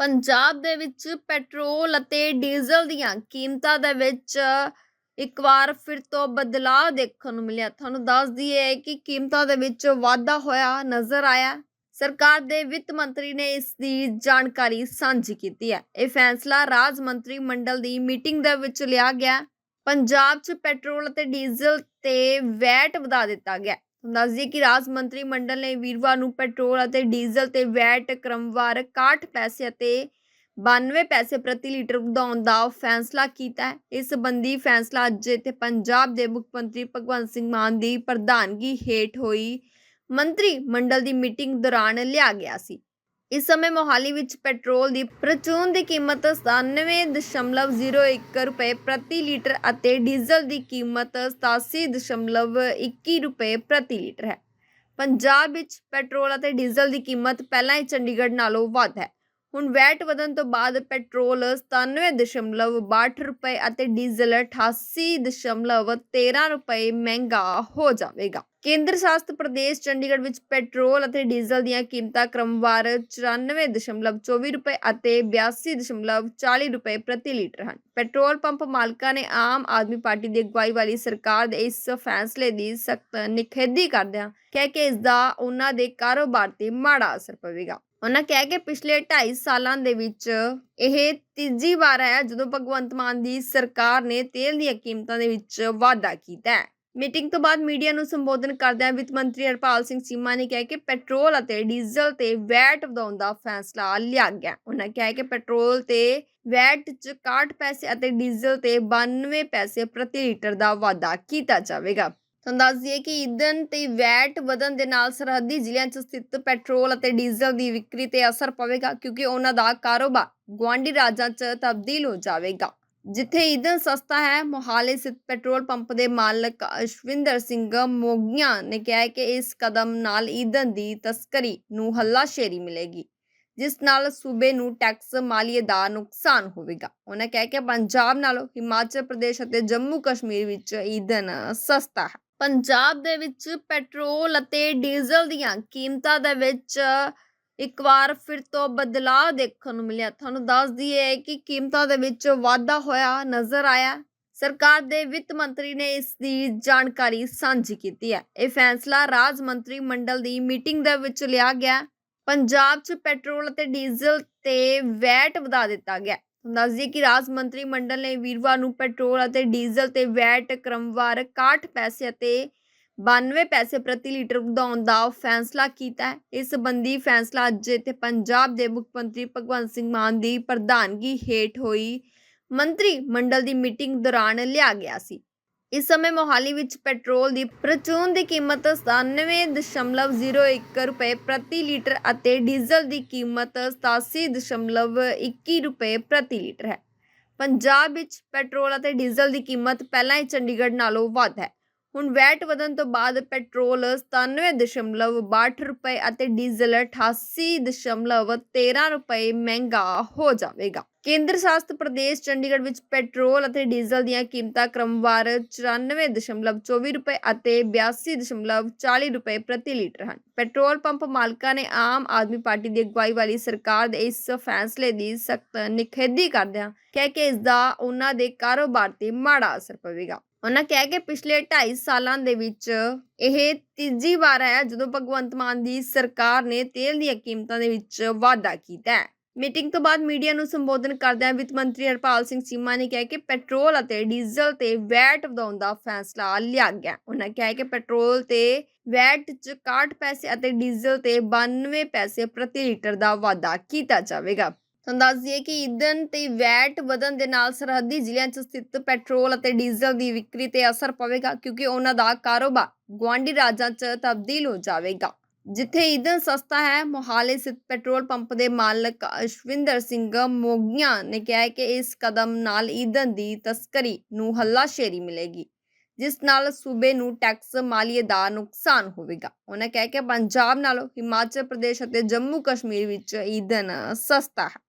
ਪੰਜਾਬ ਦੇ ਵਿੱਚ ਪੈਟਰੋਲ ਅਤੇ ਡੀਜ਼ਲ ਦੀਆਂ ਕੀਮਤਾਂ ਦੇ ਵਿੱਚ ਇੱਕ ਵਾਰ ਫਿਰ ਤੋਂ ਬਦਲਾਅ ਦੇਖਣ ਨੂੰ ਮਿਲਿਆ। ਤੁਹਾਨੂੰ ਦੱਸ ਦਈਏ ਕਿ ਕੀਮਤਾਂ ਦੇ ਵਿੱਚ ਵਾਧਾ ਹੋਇਆ ਨਜ਼ਰ ਆਇਆ। ਸਰਕਾਰ ਦੇ ਵਿੱਤ ਮੰਤਰੀ ਨੇ ਇਸ ਦੀ ਜਾਣਕਾਰੀ ਸਾਂਝੀ ਕੀਤੀ ਹੈ। ਇਹ ਫੈਸਲਾ ਰਾਜ ਮੰਤਰੀ ਮੰਡਲ ਦੀ ਮੀਟਿੰਗ ਦੇ ਵਿੱਚ ਲਿਆ ਗਿਆ। ਪੰਜਾਬ 'ਚ ਪੈਟਰੋਲ ਅਤੇ ਡੀਜ਼ਲ ਤੇ ਵੈਟ ਵਧਾ ਦਿੱਤਾ ਗਿਆ। ਦੱਸਦੀ ਕਿ ਰਾਜ ਮੰਤਰੀ ਮੰਡਲ ਨੇ ਵੀਰਵਾਰ ਨੂੰ ਪੈਟਰੋਲ ਅਤੇ ਡੀਜ਼ਲ ਤੇ ਵੈਟ ਕ੍ਰਮਵਾਰ 61 ਪੈਸੇ ਅਤੇ 92 ਪੈਸੇ ਪ੍ਰਤੀ ਲੀਟਰ ਵਧਾਉਣ ਦਾ ਫੈਸਲਾ ਕੀਤਾ ਹੈ। ਇਸ ਸੰਬੰਧੀ ਫੈਸਲਾ ਅੱਜ ਇੱਥੇ ਪੰਜਾਬ ਦੇ ਮੁੱਖ ਮੰਤਰੀ ਭਗਵੰਤ ਸਿੰਘ ਮਾਨ ਦੀ ਪ੍ਰਧਾਨਗੀ ਹੇਠ ਹੋਈ ਮੰਤਰੀ ਮੰਡਲ ਦੀ ਮੀਟਿੰਗ ਦੌਰਾਨ ਲਿਆ ਗਿਆ ਸੀ। ਇਸ ਸਮੇਂ ਮੋਹਾਲੀ ਵਿੱਚ ਪੈਟਰੋਲ ਦੀ ਪ੍ਰਚੂਨ ਦੀ ਕੀਮਤ 97.01 ਰੁਪਏ ਪ੍ਰਤੀ ਲੀਟਰ ਅਤੇ ਡੀਜ਼ਲ ਦੀ ਕੀਮਤ 87.21 ਰੁਪਏ ਪ੍ਰਤੀ ਲੀਟਰ ਹੈ। ਪੰਜਾਬ ਵਿੱਚ ਪੈਟਰੋਲ ਅਤੇ ਡੀਜ਼ਲ ਦੀ ਕੀਮਤ ਪਹਿਲਾਂ ਹੀ ਚੰਡੀਗੜ੍ਹ ਨਾਲੋਂ ਵੱਧ ਹੈ। ਹੁਣ ਵੈਟ ਵਧਣ ਤੋਂ ਬਾਅਦ ਪੈਟਰੋਲ 97.62 ਰੁਪਏ ਅਤੇ ਡੀਜ਼ਲ 88.13 ਰੁਪਏ ਮਹਿੰਗਾ ਹੋ ਜਾਵੇਗਾ। ਕੇਂਦਰ ਸ਼ਾਸਤ ਪ੍ਰਦੇਸ਼ ਚੰਡੀਗੜ੍ਹ ਵਿੱਚ ਪੈਟਰੋਲ ਅਤੇ ਡੀਜ਼ਲ ਦੀਆਂ ਕੀਮਤਾਂ ਕ੍ਰਮਵਾਰ 94.24 ਰੁਪਏ ਅਤੇ 82.40 ਰੁਪਏ ਪ੍ਰਤੀ ਲੀਟਰ ਹਨ। ਪੈਟਰੋਲ ਪੰਪ ਮਾਲਕਾਂ ਨੇ ਆਮ ਆਦਮੀ ਪਾਰਟੀ ਦੀ ਅਗਵਾਈ ਵਾਲੀ ਸਰਕਾਰ ਦੇ ਇਸ ਫੈਸਲੇ ਦੀ ਸਖਤ ਨਿਖੇਧੀ ਕਰਦਿਆਂ ਕਹਿ ਕਿ ਇਸ ਦਾ ਉਹਨਾਂ ਦੇ ਕਾਰੋਬਾਰ ਤੇ ਮਾੜਾ ਅਸਰ ਪਵੇਗਾ। ਉਹਨਾਂ ਕਿਹਾ ਕਿ ਪਿਛਲੇ 2.5 ਸਾਲਾਂ ਦੇ ਵਿੱਚ ਇਹ ਤੀਜੀ ਵਾਰ ਹੈ ਜਦੋਂ ਭਗਵੰਤ ਮਾਨ ਦੀ ਸਰਕਾਰ ਨੇ ਤੇਲ ਦੀਆਂ ਕੀਮਤਾਂ ਦੇ ਵਿੱਚ ਵਾਧਾ ਕੀਤਾ ਹੈ। ਮੀਟਿੰਗ ਤੋਂ ਬਾਅਦ ਮੀਡੀਆ ਨੂੰ ਸੰਬੋਧਨ ਕਰਦਿਆਂ ਵਿੱਤ ਮੰਤਰੀ ਹਰਪਾਲ ਸਿੰਘ ਚੀਮਾ ਨੇ ਕਿਹਾ ਕਿ ਪੈਟਰੋਲ ਅਤੇ ਡੀਜ਼ਲ ਤੇ ਵੈਟ ਵਧਾਉਣ ਦਾ ਫੈਸਲਾ ਲਿਆ ਗਿਆ। ਉਹਨਾਂ ਕਿਹਾ ਕਿ ਪੈਟਰੋਲ ਤੇ ਵੈਟ 'ਚ 61 ਪੈਸੇ ਅਤੇ ਡੀਜ਼ਲ ਤੇ 92 ਪੈਸੇ ਪ੍ਰਤੀ ਲੀਟਰ ਦਾ ਵਾਧਾ ਕੀਤਾ ਜਾਵੇਗਾ। ਤੁਹਾਨੂੰ ਦੱਸ ਦਈਏ ਕਿ ਈਂਧਨ ਤੇ ਵੈਟ ਵਧਣ ਦੇ ਨਾਲ ਸਰਹੱਦੀ ਜ਼ਿਲ੍ਹਿਆਂ 'ਚ ਸਥਿਤ ਪੈਟਰੋਲ ਅਤੇ ਡੀਜ਼ਲ ਦੀ ਵਿਕਰੀ ਤੇ ਅਸਰ ਪਵੇਗਾ, ਕਿਉਂਕਿ ਉਹਨਾਂ ਦਾ ਕਾਰੋਬਾਰ ਗੁਆਂਢੀ ਰਾਜਾਂ 'ਚ ਤਬਦੀਲ ਹੋ ਜਾਵੇਗਾ। ਜਿੱਥੇ ਈਂਧਨ ਸਸਤਾ ਹੈ, ਮੋਹਾਲੀ ਸਥਿਤ ਪੈਟਰੋਲ ਪੰਪ ਦੇ ਮਾਲਕ ਅਸ਼ਵਿੰਦਰ ਸਿੰਘ ਮੋਗੀਆਂ ਨੇ ਕਿਹਾ ਕਿ ਇਸ ਕਦਮ ਨਾਲ ਈਂਧਨ ਦੀ ਤਸਕਰੀ ਨੂੰ ਹੱਲਾਸ਼ੇਰੀ ਮਿਲੇਗੀ, ਜਿਸ ਨਾਲ ਸੂਬੇ ਨੂੰ ਟੈਕਸ ਮਾਲੀਏ ਦਾ ਨੁਕਸਾਨ ਹੋਵੇਗਾ। ਉਹਨਾਂ ਕਹਿ ਕਿ ਪੰਜਾਬ ਨਾਲੋਂ ਹਿਮਾਚਲ ਪ੍ਰਦੇਸ਼ ਅਤੇ ਜੰਮੂ ਕਸ਼ਮੀਰ ਵਿੱਚ ਈਂਧਨ ਸਸਤਾ ਹੈ। ਪੰਜਾਬ ਦੇ ਵਿੱਚ ਪੈਟਰੋਲ ਅਤੇ ਡੀਜ਼ਲ ਦੀਆਂ ਕੀਮਤਾਂ ਦੇ ਵਿੱਚ ਇੱਕ ਵਾਰ ਫਿਰ ਤੋਂ ਬਦਲਾਅ ਦੇਖਣ ਨੂੰ ਮਿਲਿਆ। ਤੁਹਾਨੂੰ ਦੱਸ ਦਈਏ ਕਿ ਕੀਮਤਾਂ ਦੇ ਵਿੱਚ ਵਾਧਾ ਹੋਇਆ ਨਜ਼ਰ ਆਇਆ। ਸਰਕਾਰ ਦੇ ਵਿੱਤ ਮੰਤਰੀ ਨੇ ਇਸ ਦੀ ਜਾਣਕਾਰੀ ਸਾਂਝੀ ਕੀਤੀ ਹੈ। ਇਹ ਫੈਸਲਾ ਰਾਜ ਮੰਤਰੀ ਮੰਡਲ ਦੀ ਮੀਟਿੰਗ ਦੇ ਵਿੱਚ ਲਿਆ ਗਿਆ। ਪੰਜਾਬ 'ਚ ਪੈਟਰੋਲ ਅਤੇ ਡੀਜ਼ਲ ਤੇ ਵੈਟ ਵਧਾ ਦਿੱਤਾ ਗਿਆ। ਦੱਸਦੀ ਕਿ ਰਾਜ ਮੰਤਰੀ ਮੰਡਲ ਨੇ ਵੀਰਵਾਰ ਨੂੰ ਪੈਟਰੋਲ ਅਤੇ ਡੀਜ਼ਲ ਤੇ ਵੈਟ ਕ੍ਰਮਵਾਰ 61 ਪੈਸੇ ਅਤੇ 92 ਪੈਸੇ ਪ੍ਰਤੀ ਲੀਟਰ ਵਧਾਉਣ ਦਾ ਫੈਸਲਾ ਕੀਤਾ ਹੈ। ਇਸ ਸੰਬੰਧੀ ਫੈਸਲਾ ਅੱਜ ਇੱਥੇ ਪੰਜਾਬ ਦੇ ਮੁੱਖ ਮੰਤਰੀ ਭਗਵੰਤ ਸਿੰਘ ਮਾਨ ਦੀ ਪ੍ਰਧਾਨਗੀ ਹੇਠ ਹੋਈ ਮੰਤਰੀ ਮੰਡਲ ਦੀ ਮੀਟਿੰਗ ਦੌਰਾਨ ਲਿਆ ਗਿਆ ਸੀ। ਇਸ ਸਮੇਂ ਮੋਹਾਲੀ ਵਿੱਚ ਪੈਟਰੋਲ ਦੀ ਪ੍ਰਚੂਨ ਦੀ ਕੀਮਤ 97.01 ਰੁਪਏ ਪ੍ਰਤੀ ਲੀਟਰ ਅਤੇ ਡੀਜ਼ਲ ਦੀ ਕੀਮਤ 87.21 ਰੁਪਏ ਪ੍ਰਤੀ ਲੀਟਰ ਹੈ। ਪੰਜਾਬ ਵਿੱਚ ਪੈਟਰੋਲ ਅਤੇ ਡੀਜ਼ਲ ਦੀ ਕੀਮਤ ਪਹਿਲਾਂ ਹੀ ਚੰਡੀਗੜ੍ਹ ਨਾਲੋਂ ਵੱਧ ਹੈ। ਹੁਣ ਵੈਟ ਵਧਣ ਤੋਂ ਬਾਅਦ ਪੈਟਰੋਲ 97.62 ਰੁਪਏ ਅਤੇ ਡੀਜ਼ਲ 88.13 ਰੁਪਏ ਮਹਿੰਗਾ ਹੋ ਜਾਵੇਗਾ। ਕੇਂਦਰ ਸ਼ਾਸਤ ਪ੍ਰਦੇਸ਼ ਚੰਡੀਗੜ੍ਹ ਵਿੱਚ ਪੈਟਰੋਲ ਅਤੇ ਡੀਜ਼ਲ ਦੀਆਂ ਕੀਮਤਾਂ ਕ੍ਰਮਵਾਰ 94.24 ਰੁਪਏ ਅਤੇ 82.40 ਰੁਪਏ ਪ੍ਰਤੀ ਲੀਟਰ ਹਨ। ਪੈਟਰੋਲ ਪੰਪ ਮਾਲਕਾਂ ਨੇ ਆਮ ਆਦਮੀ ਪਾਰਟੀ ਦੀ ਅਗਵਾਈ ਵਾਲੀ ਸਰਕਾਰ ਦੇ ਇਸ ਫੈਸਲੇ ਦੀ ਸਖਤ ਨਿਖੇਧੀ ਕਰਦਿਆਂ ਕਹਿ ਕੇ ਇਸ ਦਾ ਉਹਨਾਂ ਦੇ ਕਾਰੋਬਾਰ ਤੇ ਮਾੜਾ ਅਸਰ ਪਵੇਗਾ। ਉਹਨਾਂ ਕਿਹਾ ਕਿ ਪਿਛਲੇ 2.5 ਸਾਲਾਂ ਦੇ ਵਿੱਚ ਇਹ ਤੀਜੀ ਵਾਰ ਹੈ ਜਦੋਂ ਭਗਵੰਤ ਮਾਨ ਦੀ ਸਰਕਾਰ ਨੇ ਤੇਲ ਦੀਆਂ ਕੀਮਤਾਂ ਦੇ ਵਿੱਚ ਵਾਧਾ ਕੀਤਾ ਹੈ। ਮੀਟਿੰਗ ਤੋਂ ਬਾਅਦ ਮੀਡੀਆ ਨੂੰ ਸੰਬੋਧਨ ਕਰਦਿਆਂ ਵਿੱਤ ਮੰਤਰੀ ਹਰਪਾਲ ਸਿੰਘ ਚੀਮਾ ਨੇ ਕਿਹਾ ਕਿ ਪੈਟਰੋਲ ਅਤੇ ਡੀਜ਼ਲ ਤੇ ਵੈਟ ਵਧਾਉਣ ਦਾ ਫੈਸਲਾ ਲਿਆ ਗਿਆ। ਉਹਨਾਂ ਕਿਹਾ ਕਿ ਪੈਟਰੋਲ ਤੇ ਵੈਟ 'ਚ 61 ਪੈਸੇ ਅਤੇ ਡੀਜ਼ਲ ਤੇ 92 ਪੈਸੇ ਪ੍ਰਤੀ ਲੀਟਰ ਦਾ ਵਾਧਾ ਕੀਤਾ ਜਾਵੇਗਾ। ਦੱਸ ਦਈਏ ਕਿ ਈਂਧਨ ਤੇ ਵੈਟ ਵਧਣ ਦੇ ਨਾਲ ਸਰਹੱਦੀ ਜ਼ਿਲ੍ਹਿਆਂ 'ਚ ਸਥਿਤ ਪੈਟਰੋਲ ਅਤੇ ਡੀਜ਼ਲ ਦੀ ਵਿਕਰੀ ਤੇ ਅਸਰ ਪਵੇਗਾ, ਕਿਉਂਕਿ ਉਹਨਾਂ ਦਾ ਕਾਰੋਬਾਰ ਗੁਆਂਢੀ ਰਾਜਾਂ 'ਚ ਤਬਦੀਲ ਹੋ ਜਾਵੇਗਾ। ਜਿੱਥੇ ਈਂਧਨ ਸਸਤਾ ਹੈ, ਮੋਹਾਲੀ ਸਥਿਤ ਪੈਟਰੋਲ ਪੰਪ ਦੇ ਮਾਲਕ ਅਸ਼ਵਿੰਦਰ ਸਿੰਘ ਮੋਗੀਆਂ ਨੇ ਕਿਹਾ ਕਿ ਇਸ ਕਦਮ ਨਾਲ ਈਂਧਨ ਦੀ ਤਸਕਰੀ ਨੂੰ ਹੱਲਾਸ਼ੇਰੀ ਮਿਲੇਗੀ, ਜਿਸ ਨਾਲ ਸੂਬੇ ਨੂੰ ਟੈਕਸ ਮਾਲੀਏ ਦਾ ਨੁਕਸਾਨ ਹੋਵੇਗਾ। ਉਹਨਾਂ ਕਹਿ ਕਿ ਪੰਜਾਬ ਨਾਲੋਂ ਹਿਮਾਚਲ ਪ੍ਰਦੇਸ਼ ਅਤੇ ਜੰਮੂ ਕਸ਼ਮੀਰ ਵਿੱਚ ਈਂਧਨ ਸਸਤਾ ਹੈ।